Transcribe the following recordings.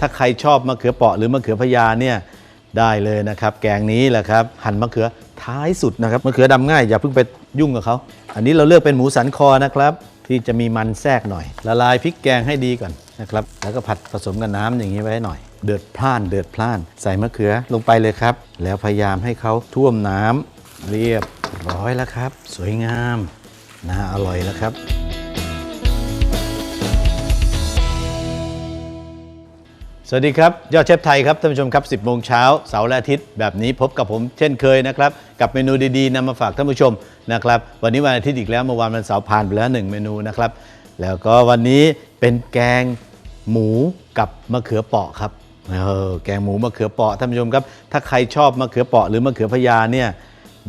ถ้าใครชอบมะเขือเปราะหรือมะเขือพญาเนี่ยได้เลยนะครับ แกงนี้แหละครับ หั่นมะเขือท้ายสุดนะครับมะเขือดำง่ายอย่าเพิ่งไปยุ่งกับเขาอันนี้เราเลือกเป็นหมูสันคอนะครับ ที่จะมีมันแทรกหน่อย ละลายพริกแกงให้ดีก่อนนะครับ แล้วก็ผัดผสมกับน้ำอย่างนี้ไว้หน่อย เดือดพล่านเดือดพล่าน ใส่มะเขือลงไปเลยครับ แล้วพยายามให้เขาท่วมน้ำเรียบร้อยแล้วครับ สวยงามน่าอร่อยแล้วครับ สวัสดีครับ ยอดเชฟไทยครับท่านผู้ชมครับ 10โมงเช้าเสาร์และอาทิตย์แบบนี้พบกับผมเช่นเคยนะครับ กับเมนูดีๆนำมาฝากท่านผู้ชมนะครับ วันนี้วันอาทิตย์อีกแล้วเมื่อวานวันเสาร์ผ่านไปแล้ว 1 เมนูนะครับ แล้วก็วันนี้เป็นแกงหมูกับมะเขือเปราะครับเออแกงหมูมะเขือเปราะท่านผู้ชมครับ ถ้าใครชอบมะเขือเปราะหรือมะเขือพญาเนี่ย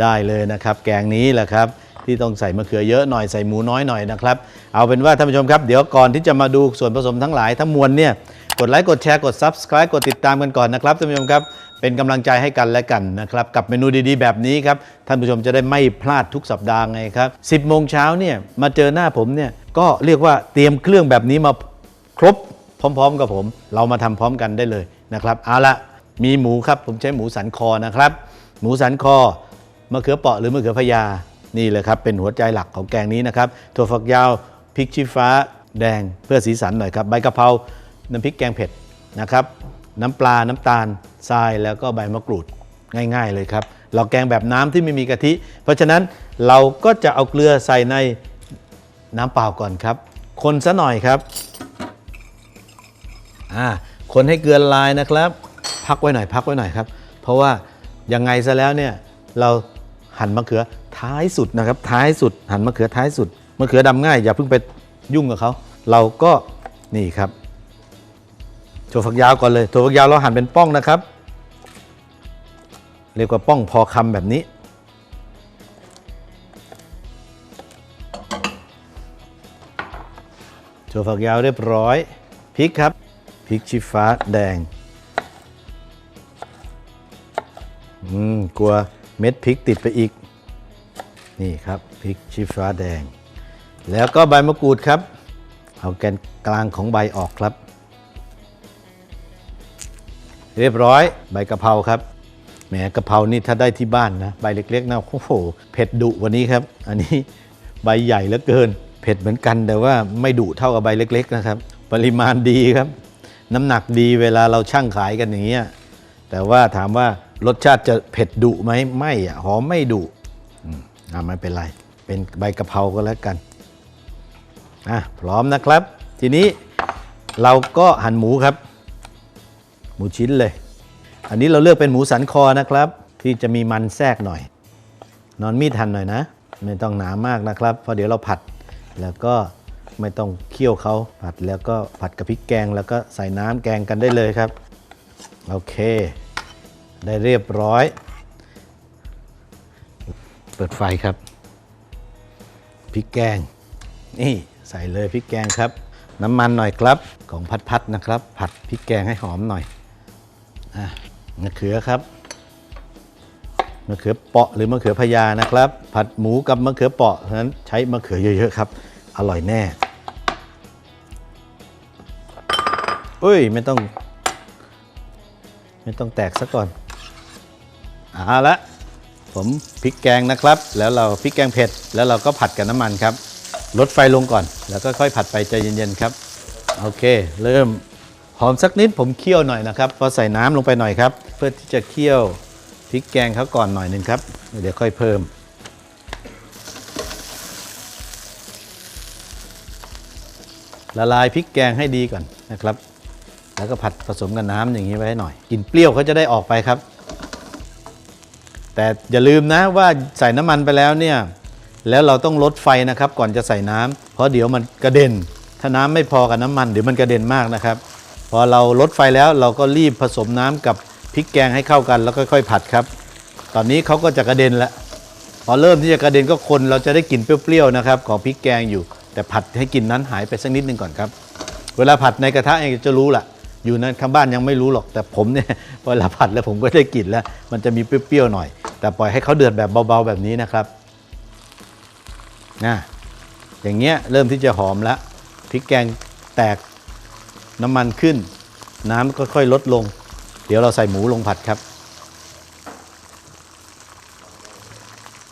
ได้เลยนะครับ แกงนี้แหละครับที่ต้องใส่มะเขือเยอะหน่อยใส่หมูน้อยหน่อยนะครับ เอาเป็นว่าท่านผู้ชมครับ เดี๋ยวก่อนที่จะมาดูส่วนผสมทั้งหลายทั้งมวลเนี่ย กดไลค์กดแชร์กด Subscribe กดติดตามกันก่อนนะครับท่านผู้ชมครับ เป็นกำลังใจให้กันและกันนะครับ กับเมนูดีๆ แบบนี้ครับ ท่านผู้ชมจะได้ไม่พลาดทุกสัปดาห์ไงครับ 10โมงเช้าเนี่ยมาเจอหน้าผมเนี่ยก็เรียกว่าเตรียมเครื่องแบบนี้มาครบพร้อม ๆ กับผม เรามาทำพร้อมกันได้เลยนะครับเอาละมีหมูครับผมใช้หมูสันคอนะครับ หมูสันคอมะเขือเปราะหรือมะเขือพญานี่เลยครับเป็นหัวใจหลักของแกงนี้นะครับถั่วฝักยาวพริกชี้ฟ้าแดงเพื่อสีสันหน่อยครับใบกะเพรา น้ำพริกแกงเผ็ดนะครับ น้ำปลาน้ำตาลทรายแล้วก็ใบมะกรูดง่ายๆเลยครับ เราแกงแบบน้ำที่ไม่มีกะทิ เพราะฉะนั้นเราก็จะเอาเกลือใส่ในน้ำเปล่าก่อนครับ คนซะหน่อยครับอ่าคนให้เกลือละลายนะครับ พักไว้หน่อยพักไว้หน่อยครับ เพราะว่ายังไงซะแล้วเนี่ยเราหั่นมะเขือท้ายสุดนะครับ ท้ายสุดหั่นมะเขือท้ายสุดมะเขือดำง่าย อย่าเพิ่งไปยุ่งกับเขาเราก็นี่ครับ ถั่วฝักยาวก่อนเลยถั่วฝักยาวเราหั่นเป็นป้องนะครับ เรียกว่าป้องพอคำแบบนี้ ถั่วฝักยาวเรียบร้อยพริกครับพริกชี้ฟ้าแดงอืมกลัวเม็ดพริกติดไปอีก นี่ครับพริกชี้ฟ้าแดง แล้วก็ใบมะกรูดครับ เอาแกนกลางของใบออกครับ เรียบร้อยใบกะเพราครับแหมกะเพรานี่ถ้าได้ที่บ้านนะใบเล็กๆนะโอ้โหเผ็ดดุวันนี้ครับ อันนี้ใบใหญ่เหลือเกิน เผ็ดเหมือนกันแต่ว่าไม่ดุเท่ากับใบเล็ก ๆ นะครับ ปริมาณดีครับ น้ำหนักดีเวลาเราช่างขายกันอย่างเงี้ยแต่ว่าถามว่ารสชาติจะเผ็ดดุไหมไม่อะหอมไม่ดุอืมอะไม่เป็นไร เป็นใบกะเพราก็แล้วกันอะพร้อมนะครับ ทีนี้เราก็หั่นหมูครับ หมูชิ้นเลย อันนี้เราเลือกเป็นหมูสันคอนะครับ ที่จะมีมันแทรกหน่อย นอนมีดหั่นหน่อยนะ ไม่ต้องหนามากนะครับ เพราะเดี๋ยวเราผัด แล้วก็ไม่ต้องเคี่ยวเขาผัดแล้วก็ผัดกับพริกแกง แล้วก็ใส่น้ำแกงกันได้เลยครับ โอเค ได้เรียบร้อย เปิดไฟครับพริกแกง นี่ใส่เลยพริกแกงครับ น้ำมันหน่อยครับของพัดๆนะครับ ผัดพริกแกงให้หอมหน่อย อะมะเขือครับมะเขือเปาะหรือมะเขือพญานะครับ ผัดหมูกับมะเขือเปาะฉะนั้นใช้มะเขือเยอะๆครับ อร่อยแน่อุ้ยไม่ต้อง ไม่ต้องแตกซะก่อนเอาละผมพริกแกงนะครับ แล้วเราพริกแกงเผ็ด แล้วเราก็ผัดกับน้ำมันครับลดไฟลงก่อน แล้วก็ค่อยผัดไปใจเย็นๆครับ โอเค เริ่ม หอมสักนิดผมเคี่ยวหน่อยนะครับพอใส่น้ำลงไปหน่อยครับ เพื่อที่จะเคี่ยวพริกแกงเขาก่อนหน่อยหนึ่งครับ เดี๋ยวค่อยเพิ่ม ละลายพริกแกงให้ดีก่อนนะครับ แล้วก็ผัดผสมกับน้ำอย่างนี้ไว้หน่อยกลิ่นเปรี้ยวเขาจะได้ออกไปครับ แต่อย่าลืมนะว่าใส่น้ำมันไปแล้วเนี่ยแล้วเราต้องลดไฟนะครับก่อนจะใส่น้ำเพราะเดี๋ยวมันกระเด็น ถ้าน้ำไม่พอกับน้ำมันเดี๋ยวมันกระเด็นมากนะครับ พอเราลดไฟแล้วเราก็รีบผสมน้ำกับพริกแกงให้เข้ากันแล้วค่อยๆผัดครับ ตอนนี้เขาก็จะกระเด็นแล้วพอเริ่มที่จะกระเด็นก็คนเราจะได้กลิ่นเปรี้ยวๆนะครับของพริกแกงอยู่ แต่ผัดให้กลิ่นนั้นหายไปสักนิดนึงก่อนครับ เวลาผัดในกระทะเองจะรู้ละอยู่นั้นข้างบ้านยังไม่รู้หรอก แต่ผมเนี่ยเวลาผัดแล้วผมก็ได้กลิ่นแล้ว มันจะมีเปรี้ยวๆหน่อย แต่ปล่อยให้เขาเดือดแบบเบาๆแบบนี้นะครับนะอย่างเงี้ยเริ่มที่จะหอมแล้วพริกแกงแตก น้ำมันขึ้น น้ำก็ค่อยลดลง เดี๋ยวเราใส่หมูลงผัดครับ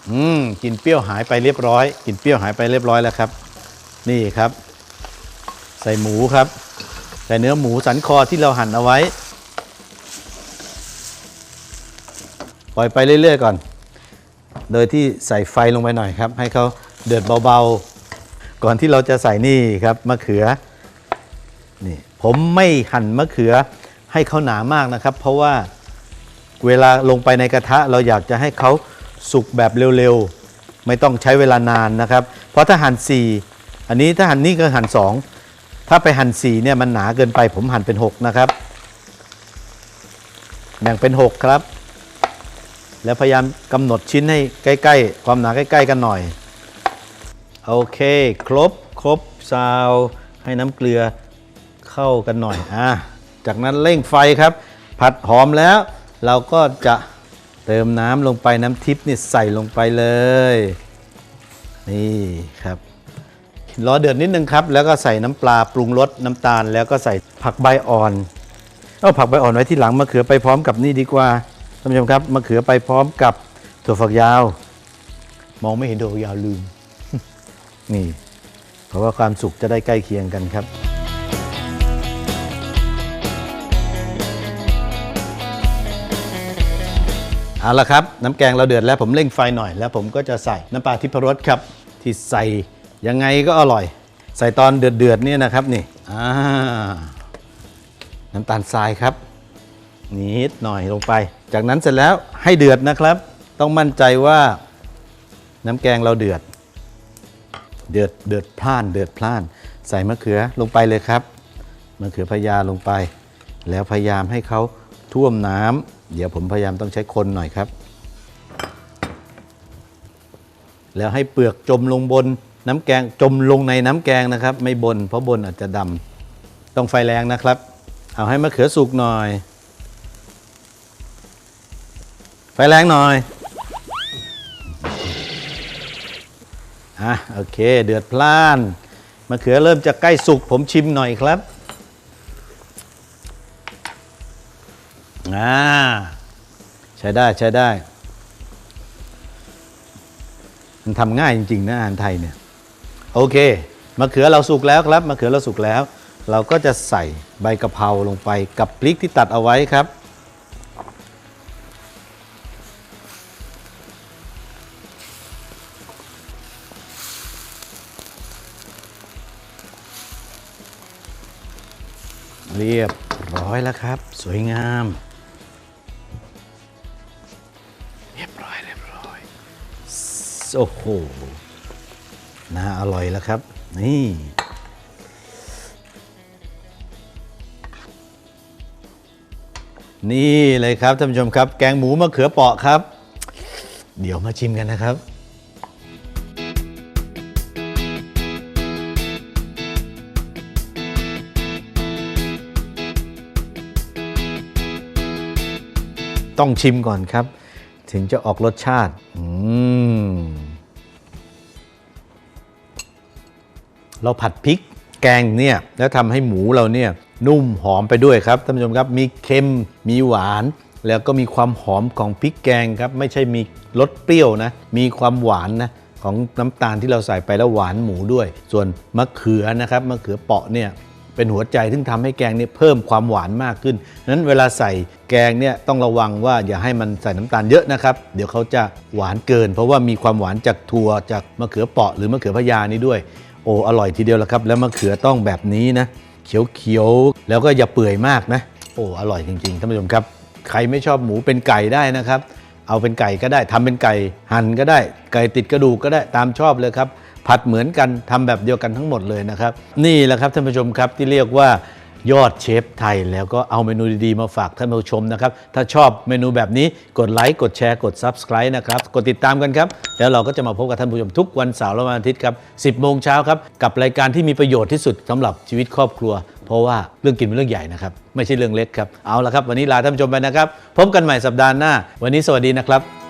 อืมกลิ่นเปรี้ยวหายไปเรียบร้อยกลิ่นเปรี้ยวหายไปเรียบร้อยแล้วครับ นี่ครับ ใส่หมูครับใส่เนื้อหมูสันคอที่เราหั่นเอาไว้ ปล่อยไปเรื่อยๆก่อน โดยที่ใส่ไฟลงไปหน่อยครับ ให้เขาเดือดเบาๆ ก่อนที่เราจะใส่นี่ครับมะเขือนี่ ผมไม่หั่นมะเขือให้เขาหนามากนะครับ เพราะว่าเวลาลงไปในกระทะเราอยากจะให้เขาสุกแบบเร็วๆ ไม่ต้องใช้เวลานานนะครับ เพราะถ้าหั่น4อันนี้ถ้าหั่นนี่ก็หั่น2ถ้าไปหั่น4เนี่ยมันหนาเกินไป ผมหั่นเป็น 6 นะครับแบ่งเป็น 6 ครับ แล้วพยายามกำหนดชิ้นให้ใกล้ๆ ความหนาใกล้ ๆ กันหน่อย โอเค ครบ ครบซาว ให้น้ำเกลือ เข้ากันหน่อยอะจากนั้นเร่งไฟครับ ผัดหอมแล้ว เราก็จะเติมน้ำลงไปน้ำทิพย์นี่ใส่ลงไปเลย นี่ครับรอเดือดนิดนึงครับ แล้วก็ใส่น้ำปลาปรุงรสน้ำตาล แล้วก็ใส่ผักใบอ่อนเอาผักใบอ่อนไว้ที่หลังมะเขือไปพร้อมกับนี่ดีกว่าท่านผู้ชมครับมะเขือไปพร้อมกับถั่วฝักยาว มองไม่เห็นถั่วฝักยาวลืม นี่ เพราะว่าความสุขจะได้ใกล้เคียงกันครับ เอาละครับ น้ำแกงเราเดือดแล้วผมเร่งไฟหน่อย แล้วผมก็จะใส่น้ำปลาทิพรสครับ ที่ใส่ยังไงก็อร่อย ใส่ตอนเดือดเดือดนี่นะครับนี่อ่าน้ำตาลทรายครับนิดหน่อยลงไป จากนั้นเสร็จแล้วให้เดือดนะครับ ต้องมั่นใจว่าน้ำแกงเราเดือด เดือดเดือดพล่าน เดือดพล่าน ใส่มะเขือลงไปเลยครับมะเขือพญาลงไป แล้วพยายามให้เขา ท่วมน้ำเดี๋ยวผมพยายามต้องใช้คนหน่อยครับ แล้วให้เปลือกจมลงบนน้ำแกงจมลงในน้ำแกงนะครับ ไม่บนเพราะบนอาจจะดำต้องไฟแรงนะครับ เอาให้มะเขือสุกหน่อย ไฟแรงหน่อยอะโอเค เดือดพล่านมะเขือเริ่มจะใกล้สุกผมชิมหน่อยครับ อ่าใช้ได้ใช้ได้ มันทำง่ายจริง ๆ นะอาหารไทยเนี่ย โอเคมะเขือเราสุกแล้วครับมะเขือเราสุกแล้ว เราก็จะใส่ใบกะเพราลงไปกับพริกที่ตัดเอาไว้ครับเรียบร้อยแล้วครับ สวยงาม โอ้โหน่าอร่อยแล้วครับ นี่ นี่เลยครับท่านผู้ชมครับ แกงหมูมะเขือเปราะครับ เดี๋ยวมาชิมกันนะครับต้องชิมก่อนครับ ถึงจะออกรสชาติ อืม เราผัดพริกแกงเนี่ยแล้วทำให้หมูเราเนี่ยนุ่มหอมไปด้วยครับท่านผู้ชมครับมีเค็มมีหวาน แล้วก็มีความหอมของพริกแกงครับไม่ใช่มีรสเปรี้ยวนะมีความหวานนะของน้ำตาลที่เราใส่ไปแล้วหวานหมูด้วย ส่วนมะเขือนะครับมะเขือเปาะเนี่ยเป็นหัวใจที่ทำให้แกงเนี่ยเพิ่มความหวานมากขึ้นนั้นเวลาใส่แกงเนี่ยต้องระวังว่าอย่าให้มันใส่น้ำตาลเยอะนะครับ เดี๋ยวเขาจะหวานเกิน เพราะว่ามีความหวานจากถั่วจากมะเขือเปาะหรือมะเขือพะยานี้ด้วย โอ้อร่อยทีเดียวละครับ แล้วมะเขือต้องแบบนี้นะ เขียวๆ แล้วก็อย่าเปื่อยมากนะ โอ้อร่อยจริงๆท่านผู้ชมครับ ใครไม่ชอบหมูเป็นไก่ได้นะครับ เอาเป็นไก่ก็ได้ทำเป็นไก่หั่นก็ได้ ไก่ติดกระดูกก็ได้ตามชอบเลยครับ ผัดเหมือนกันทำแบบเดียวกันทั้งหมดเลยนะครับ นี่แหละครับท่านผู้ชมครับที่เรียกว่า ยอดเชฟไทย แล้วก็เอาเมนูดี ๆ มาฝากท่านผู้ชมนะครับ ถ้าชอบเมนูแบบนี้กดไลค์ กดแชร์ กด Subscribe นะครับ กดติดตามกันครับ แล้วเราก็จะมาพบกับท่านผู้ชมทุกวันเสาร์และวันอาทิตย์ครับ 10 โมงเช้าครับ กับรายการที่มีประโยชน์ที่สุดสำหรับชีวิตครอบครัว เพราะว่าเรื่องกินเป็นเรื่องใหญ่นะครับ ไม่ใช่เรื่องเล็กครับ เอาละครับ วันนี้ลาท่านผู้ชมไปนะครับ พบกันใหม่สัปดาห์หน้า วันนี้สวัสดีนะครับ